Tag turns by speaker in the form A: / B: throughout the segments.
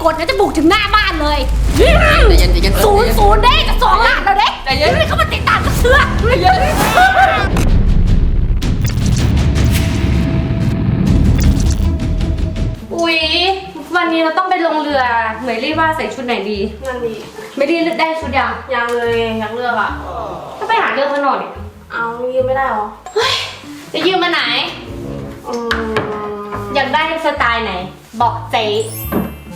A: อีกถ้าไม่กดนะจะบุกถึงหน้าบ้านเลย
B: ใจเย็นใจเย็น
A: ศูนย์ศูนย์เด้กับสองล้านแล้วเด้
B: ใจเย็น
A: ไม่เข้ามาติดตามกับเชือก
B: ใจเย็น
C: อุ๊ยวันนี้เราต้องไปลงเรือเหมยรีว่าใส่ชุดไหนดี
D: นั่นดี
C: ไม่ได้เลือกได้ชุดยัง
D: ยังเลยอยากเลือกอะ
C: ก็ไปหาเลือกมาหน่อย
D: เอายืมไม่ได้หรอ
C: จะยืมมาไหน
D: อืม
C: อยากได้สไตล์ไหน บอกเจ๊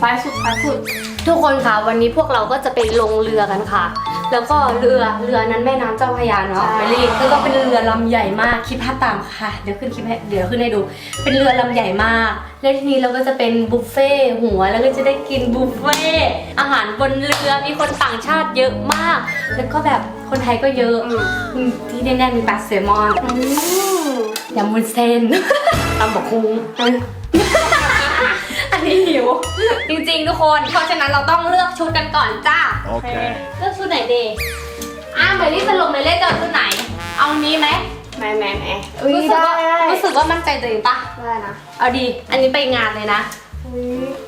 C: ฟ้ายสุดฟ้ายสุด ทุกคนคะวันนี้พวกเราก็จะไปลงเรือกันค่ะ แล้วก็เรือเรือนั้นแม่น้ำเจ้าพระยาเนาะไปรีแล้วก็เป็นเรือลำใหญ่มากคิดภาพตามค่ะ เดี๋ยวขึ้นคลิปให้เดี๋ยวขึ้นให้ดู เป็นเรือลำใหญ่มาก แล้วทีนี้เราก็จะเป็นบุฟเฟ่ต์หัวแล้วก็จะได้กินบุฟเฟ่ต์อาหารบนเรือมีคนต่างชาติเยอะมาก แล้วก็แบบคนไทยก็เยอะอืมที่แน่ๆมีปลาแซลมอน
D: อืม
C: ยำมุนเส้นตำบักคุ้งอั นนี้หิว จริงๆ ทุกคน เพราะฉะนั้นเราต้องเลือกชุดกันก่อนจ้า
E: Okay.
C: เลือกชุดไหนดีอะเหมยลี่สรุปเหมยเล่จะเอาชุดไหน เอานี้ไหม
D: แหม่แหม่แหม่
C: รู้สึกว่า
D: ได้
C: รู้สึกว่ามั่นใจตัวเองปะ
D: ได้นะ
C: เอาดี อันนี้ไปงานเลยนะ
D: อุ้ย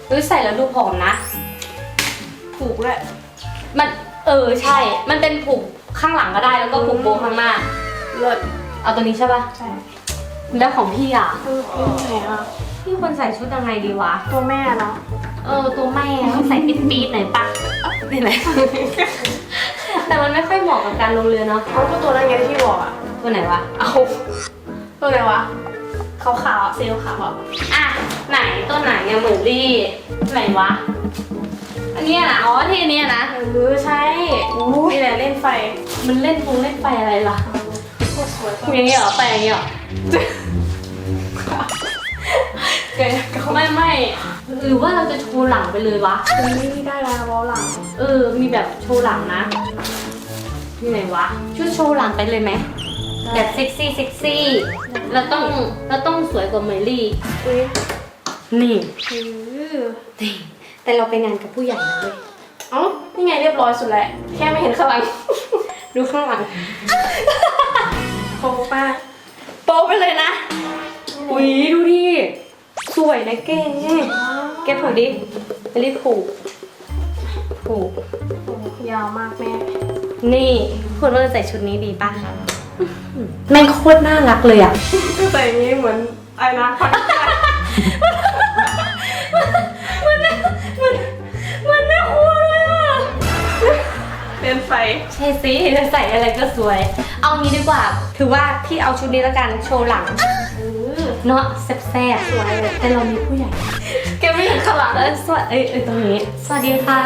C: รู้ใส่แล้วดูผอมนะ
D: ถูกด้วย
C: มัน เออ ใช่ มันเป็นผูกข้างหลังก็ได้ แล้วก็ผูกโบข้างหน้า
D: เลิศ
C: เอาตัวนี้ใช่ปะ
D: ใช่
C: แล้วของพี่อะ
D: เออไหนอะ
C: พี่ควรใส่ชุดยังไงดีวะ
D: ตัวแม่เนาะ
C: เออ ตัวแม่ต้องใส่ปี๊ดๆหน่อยปะนี่ไหนแต่มันไม่ค่อยเหมาะกับการลงเรือเนาะ
D: เขาก็ตัวนั้นไงที่พี่บอกอะ
C: ตัวไหนวะ
D: เอาตัวไหนวะขาวขาวๆอะเซลล์ขาวอะ
C: อะ ไหนตัวไหนเนี่ยเหมือนรี่ไหนวะ อันเนี้ยนะอ๋อที่อันเนี้ยนะ
D: เออใช่นี่แหละเล่นไฟ
C: มันเล่นฟงเล่นไฟอะไรล่ะ
D: โคตรสวย
C: อย่างเงี้ยเหรอไปอย่างเงี้ยเหรอ
D: เก๋ก็
C: ไม่ไม่หรือว่าเราจะโชว์หลังไปเลยวะ
D: นี่ได้แล้ววอลหลัง
C: เออ มีแบบโชว์หลังนะที่ไหนวะ ชุดโชว์หลังไปเลยไหม แบบเซ็กซี่เซ็กซี่ เราต้องเราต้องสวยกว่าเมลี่
D: อุ้ย
C: นี่
D: เออ
C: นี่แต่เราไปงานกับผู้ใหญ่นะเว้ย
D: เอ้านี่ไงเรียบร้อยสุดแหละแค่ไม่เห็นข้างหลัง
C: ดูข้างหลัง
D: โค้งป้าก
C: โป๊ไปเลยนะ อุ้ยดูดิ สวยนะเก๋แกผูกดิไปรีบผูก ผูก
D: โอ้ยาวมากแม่
C: นี่ควรว่าจะใส่ชุดนี้ดีป่ะแม่งโคตรน่ารักเลยอะ
D: ใส่อย่างนี้เหมือนอะไรนะพัน
C: มันมันน่ากลัวเลยอะ
D: เล่นไฟ
C: ใช่สิจะใส่อะไรก็สวย เอางี้ดีกว่า ถือว่าพี่เอาชุดนี้แล้วกันโชว์หลัง
D: เออ
C: เนาะแซ่บๆสวยเลยแต่เรามีผู้ใหญ่
D: แกไม่เห็นข้างหลัง
C: เออสวัสดีเอ้ยเอ้ยตรงนี้ สวัสดีค่ะ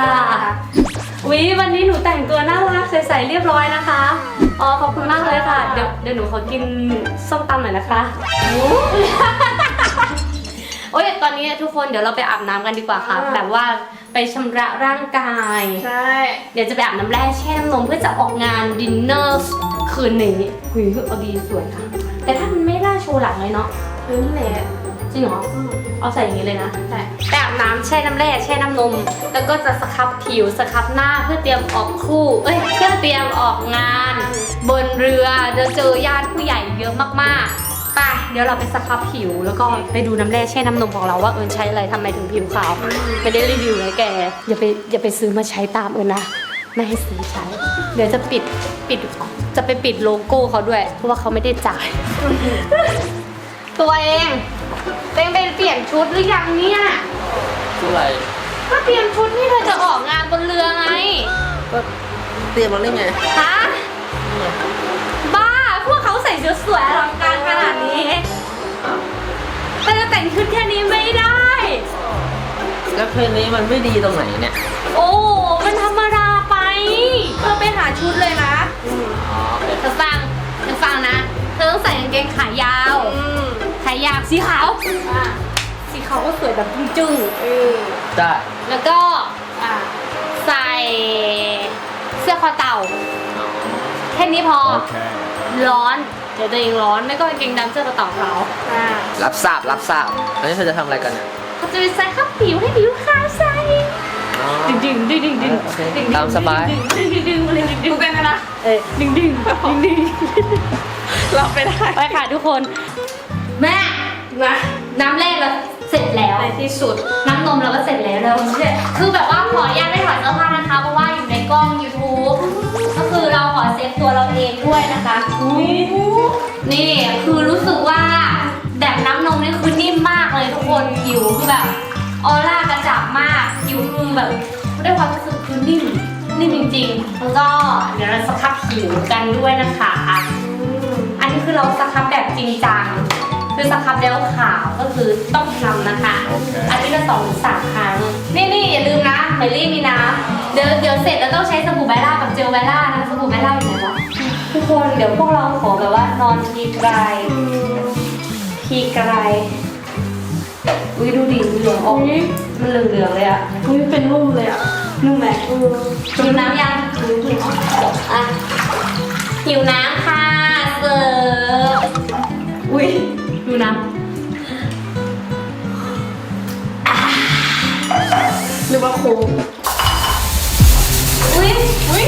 C: วิวันนี้หนูแต่งตัวน่ารักใสๆเรียบร้อยนะคะอ๋อขอบคุณมากเลยค่ะ เดี๋ยวเดี๋ยวหนูขอกินส้มตำหน่อยนะคะโอ้ยตอนนี้ทุกคนเดี๋ยวเราไปอาบน้ำกันดีกว่าค่ะ แบบว่าไปชำระร่างกาย
D: ใช่
C: เดี๋ยวจะไปอาบน้ำแร่แช่น้ำนมเพื่อจะออกงานดินเนอร์คืนนี้หุยเอาดีสวยค่ะ แต่ถ้ามันไม่น่าโชว์หลังเลยเนาะ
D: เออนี่แหละ
C: จริงเหรอ
D: อืม
C: เอาใส่อย่างนี้เลยนะ
D: ใช่
C: ไปอาบน้ำแช่น้ำแร่แช่น้ำนม แล้วก็จะสครับผิวสครับหน้าเพื่อเตรียมออกคู่เอ้ยเพื่อเตรียมออกงาน บนเรือจะเจอญาติผู้ใหญ่เยอะมากๆไปเดี๋ยวเราไปสครับผิวแล้วก็ไปดูน้ำแร่แช่น้ำนมของเราว่าเอิญใช้อะไรทำไมถึงผิวขาวไม่ได้รีวิวเลยแกอย่าไปอย่าไปซื้อมาใช้ตามเอิญนะไม่ให้ซื้อใช้ เดี๋ยวจะปิดปิดจะไปปิดโลโก้เขาด้วย เพราะว่าเขาไม่ได้จ่าย ตัวเองตัวเองไปเปลี่ยนชุดหรือยังเนี่ย
B: ชุดอะไร
C: ก็เตรียมชุดที่เธอจะออกงานบนเรือไง
B: ก็เตรียมมาได้ไง
C: ฮะ บ้า พวกเขาใส่ชุดสวยอลังการขนาดนี้แต่จะแต่งชุดแค่นี้ไม่ได้
B: แล้วเพลงนี้มันไม่ดีตรงไหนเนี่ย
C: โอ้ มันธรรมดาไป เธอไปหาชุดเลยนะ
B: อ๋อโอเค
C: เธอฟังเธอฟังนะ เธอต้องใส่กางเกงขายาว
D: อืม
C: ขายาวสีขาว
D: อะ
C: สีขาวก็สวยแบบจึ้ง
D: เออ
B: ได้
C: ๆแล้วก็
D: อะ
C: ใส่เสื้อคอเต่า
B: อ๋อ
C: แค่นี้พอ
E: Okay.
C: ร้อน เดี๋ยวตัวเองร้อน ไม่ก็กางเกงดำเสื้อกระต่ายขาว
D: อะ
B: รับทราบรับทราบอันนี้เธอจะทำอะไรกันเนี่ย
C: เขาจะไปใส่ข้าวผิวให้ผิวขาวใส
B: อ๋อ
C: ดึงดึงดึงดึงดึง
B: โอเค
C: ดึง
B: ตามสบาย
C: ดึงดึงดึงดึงดึงดึง
D: ดูเป็นไงนะ
C: เออดึงดึงดึงดึง
D: เราไปได้
C: ไปค่ะทุกคนแม่
D: นะ
C: น้ำแรกเราเสร็จแล้ว
D: ไหน
C: ที่สุดน้ำนมเราก็เสร็จแล้วแล้วคือแบบว่าขออนุญาตไม่ถอดเสื้อผ้านะคะเพราะว่าอยู่ในกล้อง YouTube ก็คือเราขอเซฟตัวเราเองด้วยนะคะนี่คือรู้สึกว่าแบบน้ำนมนี่คือนิ่มมากเลยทุกคนผิวคือแบบ ออร่ากระจับมากผิวคือแบบได้ความรู้สึกคือนิ่มนิ่มจริงๆแล้วก็เดี๋ยวเราสครับผิวกันด้วยนะคะ อันนี้คือเราสครับแบบจริงจังคือสครับแล้วขาวก็คือต้องทำนะคะอาทิตย์ละสองถึงสามครั้ง นี่นี่อย่าลืมนะเมลี่มีน้ำเดี๋ยวเดี๋ยวเสร็จแล้วต้องใช้สบู่ไบล่ากับเจลไบล่านะสบู่ไบล่าอยู่ไหนวะทุกคนเดี๋ยวพวกเราขอแบบว่านอนทีไกลทีไกล อุ้ยดูดิเหลืองออกมันเหลืองเหลืองๆเลยอะ
D: อุ้ยเป็นรูปเลยอะ
C: นุ่มไหมหิวน้ำยังอะหิวน้ำค่ะ เสิร์ฟอุ้ยดูน้ำ
D: หรือว่าโค้ง
C: อุ้ยอุ้ย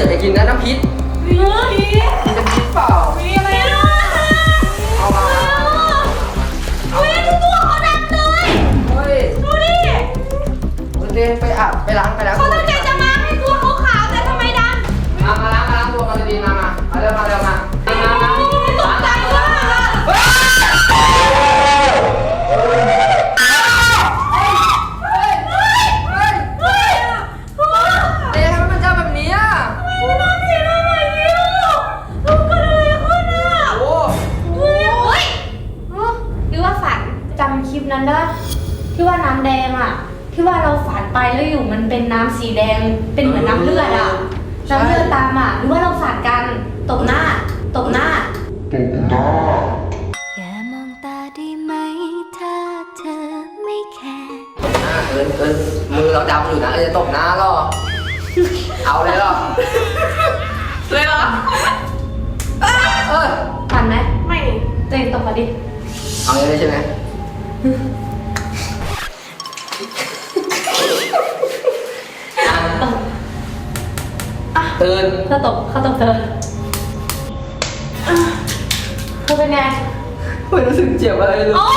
C: อออย่าไปกินนะ
B: น้ำ
C: พิ
B: ษ
C: เฮ้ย
B: มันจะพิษเปล่า
C: มีอะไรอะ
B: เอามา
C: เฮ้ยดูตัวเขาดำเลย
B: เฮ้ย
C: ดูดิ
B: เดินไปอาบไปล้างไปล้าง
C: เขาตั้ ที่
B: ว่าน้ำ
C: แดงอะที่ว่าเราฝันไปแล้วอยู่มันเป็นน้ำสีแดง เป็นเหมือนน้ำเลือดอะน้ำเลือดตามอะหรือว่าเราฝันกันตบหน้า ตบหน้า
E: อย่ามองตาได้ไหม ถ้าเธอไม่แคร์
B: อ่าเอิญเอิญมือเราดำอยู่นะเอิญจะตบหน้าหรอเอาเลยหรอ
D: เลยเหรอ
B: เออ
C: ฝันไหม
D: ไม่
C: ตัวเองตบมาดิ
B: เอาเลยใช่ไหม ตื่น
C: เขาตบเขาตบเธอเธอเป็นไง
B: ไม่รู้สึกเจ็บอะไรเลย
C: อ๋อ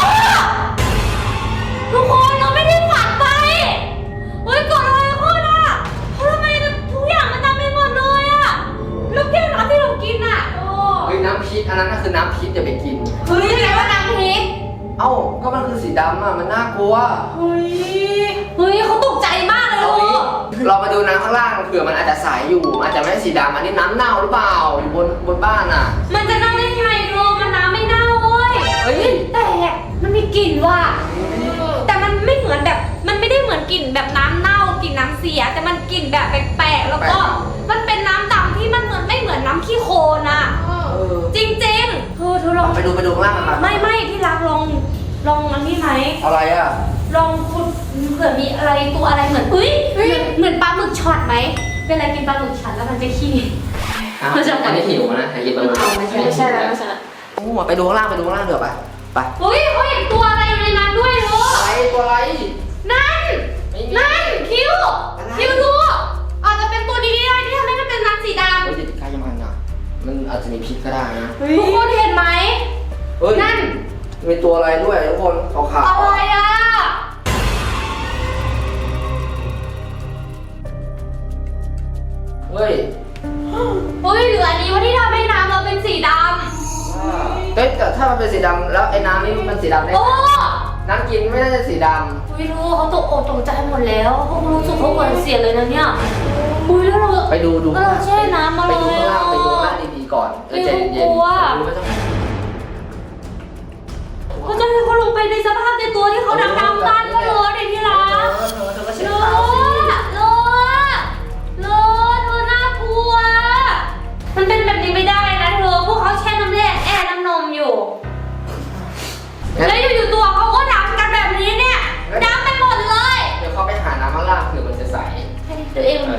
C: ทุกคนเราไม่ได้ฝันไปเฮ้ยเกิดอะไรขึ้นอะทำไมทุกอย่างมันทำไปหมดเลยอะแล้วแก้วน้ำที่เรากินอะโอ้
B: เฮ้ยน้ำพิษอันนั้นก็คือน้ำพิษอย่าไปกิน
C: เฮ้ยไหนว่าน้ำพริก
B: เอ้าก็มันคือสีดำอะมันน่ากลัว
D: เฮ้ย
C: เฮ้ยเขาตกใจมากเลย
B: เอา
C: ลู
B: งี้
C: ก
B: เรามาดูน้ำข้างล่างเผื่อมันอาจจะใสอยู่มันอาจจะไม่ใช่สีดำอันนี้น้ำเน่าหรือเปล่าอยู่บนบนบ้านอะ
C: มันจะเน่าได้ยังไงลูกมันน้ำไม่เน่าเว้ย
B: เฮ้ย
C: แต่มันมีกลิ่นว่ะแต่มันไม่เหมือนแบบ มันไม่ได้เหมือนกลิ่นแบบน้ำเน่ากลิ่นน้ำเสีย แต่มันกลิ่นแบบแปลกๆแล้วก็ มันเป็นน้ำดำที่มันเหมือนไม่เหมือนน้ำขี้โคลนอะ
B: เออ
C: จริงๆเธอเธอลอง
B: ไปดูไปดูข้างล่างกันมา
C: ไม่ไม่ที่รักลองลองอันนี้ไหม
B: อะไรอะ
C: ลองคุณเผื่อมีอะไรตัวอะไรเหมือนอุ้ยเหมือนเหมือนปลาหมึกช็อตไหมเวลากินปลาหมึกช็อตแล้วมันจะขี้
B: อะ
C: มันจะ
B: อันนี้หิวนะอยากกินปลาหมึก
C: ไม่ใช่ไม่ใช่แล้วไม่ใช่แล้ว
B: โอ้ไปดูข้างล่างไปดูข้างล่างเถอะไปไป
C: อุ้ยเขาเห็นตัวอะไร
B: ไอ้
C: น้ำนี่
B: มันสีดำำได้
C: โอ้
B: ไงน้ำกินไม่น่าจะสีด
C: วิรู้เขาตกอกตกใจหมดแล้วเขารู้สึกเขาเหมือนเสียเลยนะเนี่ยอุ้ยแล้วเราำ
B: ไปดูดู
C: แล้วเราแช่น้ำมา
B: ไป
C: เล
B: ดู
C: ย
B: ข้าง
C: อะ
B: ล่างไปดูข้างล่างดีๆก่อนเออใจเย็น
C: ไม่รู้กลัว
B: ๆไม่ต้อง
C: เขาจะให้เขาลงไปในสภาพในตัวที่เขาดำดำๆกันก็เลยในที่รัก
B: เออเธอเธอก็
C: เล
B: เช็ด
C: อะ
B: เท้าสิ
C: เลอะเลอะเลอะเธอน่ากลัวมันเป็นแบบนี้ไม่ได้นะเธอ พวกเขาแช่น้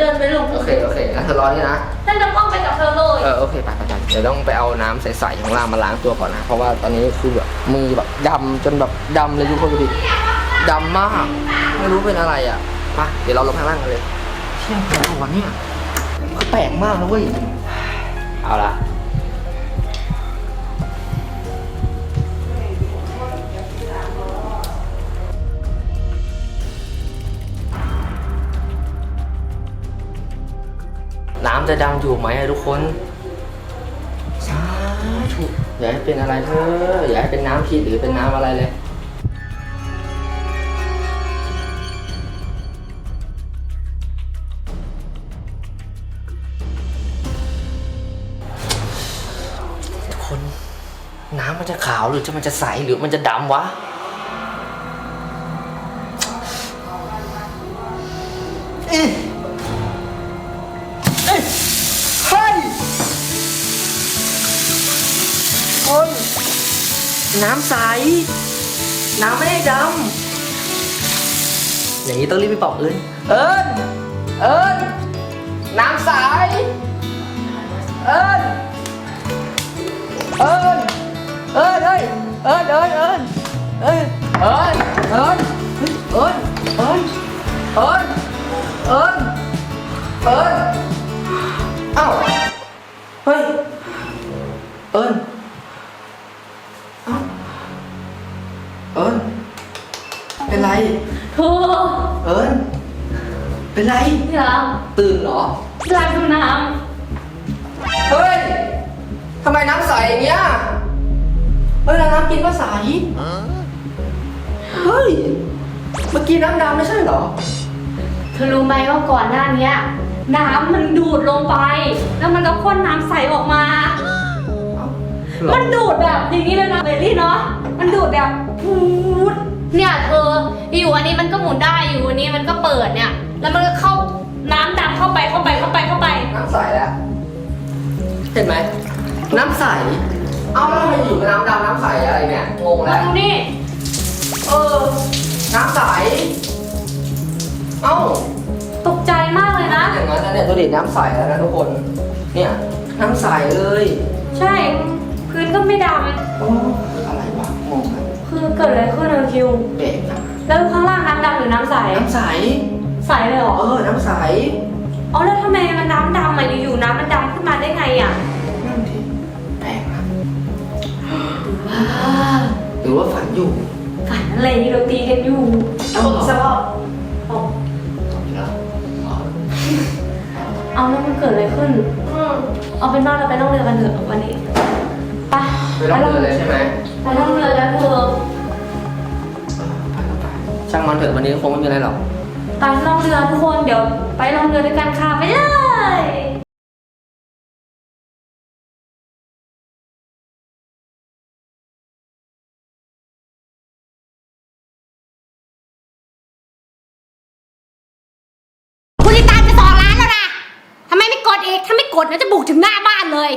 C: ดี๋ย
B: วเอ
C: งเดินไปลง
B: โอเคโอเคงั้นเธอรอนี่นะ
C: ท่านจะต้องไปกับเธอเลย
B: เออโอเคไปไปไปเดี๋ยวต้องไปเอาน้ำใสๆข้างล่างมาล้างตัวก่อนนะ เพราะว่าตอนนี้คือแบบมือแบบดำจนแบบดำเลยทุกคนดูดิดำมาก ไม่รู้เป็นอะไรอะมาเดี๋ยวเราลงข้างล่างกันเลยเชี่ยแปลกวันเนี่ยคือแปลกมากนะเว้ยเอาละ จะดำอยู่ไหมอะทุกคนสาธุอย่าให้เป็นอะไรเธออย่าให้เป็นน้ำพิษหรือเป็นน้ำอะไรเลยทุกคน น้ำมันจะขาวหรือจะมันจะใสหรือมันจะดำวะเอ๊ น้ำใส น้ำไม่ได้ดำอย่างนี้ต้องรีบไปบอกเอิญเอิญเอิญน้ำใส เอิญเอิญเอิญเอ้ยเอิญเอิญเอิญเอิญเอิญเอิญเอิญเอิญเอิญเอิญเอิญเอ้าเฮ้ยเอิญ เป็นไร
C: เธอ
B: เอิญเป็นไร
C: ที่รัก
B: ตื่นเหรอ
C: ที่รักดูน้
B: เฮ้ย ทำไมน้ำใสอย่างเงี้ย เฮ้ยแล้วน้ำกินก็ใส เฮ้ย เมื่อกี้น้ำดำไม่ใช่เหรอำ
C: เธอรู้ไหมว่าก่อนหน้าเนี้ย น้ำมันดูดลงไป แล้วมันก็พ่นน้ำใสออกมา มันดูดแบบอย่างนี้เลยนะเบลลี่เนาะ มันดูดแบบพูด เนี่ยเธออยู่อันนี้มันก็หมุนได้อยู่อันนี้มันก็เปิดเนี่ย แล้วมันก็เข้าน้ำดำเข้าไปเข้าไปเข้าไปเข้าไป
B: น้ำใสแล้ว เห็นไหม น้ำใส เอ้าแล้วทำไมอยู่กับน้ำดำน้ำใสอะไรเนี่ยงง
C: มา
B: แล้ว
C: ดูนี่
B: เออ น้ำใส เอ้า
C: ตกใจมากเลยนะ
B: อย่างนั้นนะเนี่ยตัวดิน้ำใสแล้วนะทุกคน เนี่ย น้ำใสเลย
C: ใช่ พื้นก็ไม่ด
B: โอ้อะไรวะงงเลยำ
C: คือเกิดอะไรขึ้นอะคิว
B: เบรกนะ
C: แล้วข้างล่างน้ำดำหรือน้ำใส
B: น้ำใส
C: ใสเลยเหรอ
B: เออ น้ำใส
C: อ๋อแล้วทำไมมันน้ำดำอะอยู่ๆน้ำมันดำขึ้นมาได้ไงอะ
B: นั่นทีแปลกนะหรือว่าฝันอยู่
C: ฝันอะไรที่เราตีกันอยู่
B: เอาเหรอ
C: สภาพ
B: เหรออ๋อ
C: เอาแล้วมันเกิดอะไรขึ้น เอาเป็นว่าเราไปต้องเรือกันเถอะวันนี้ไป
B: ไปล่องเรือเลยใช่ไหม
C: ไปต้องเรือแล้วเธอ
B: ไปก็ไปช่างมันเถอะวันนี้คงไม่มีอะไรหรอก
C: ไปล่องเรือทุกคนเดี๋ยวไปล่องเรือด้วยกันค่ะไปเลย
A: คุณลิตามจะสองล้านแล้วนะทำไมไม่กดอีก ถ้าไม่กดนะจะบุกถึงหน้าบ้านเลย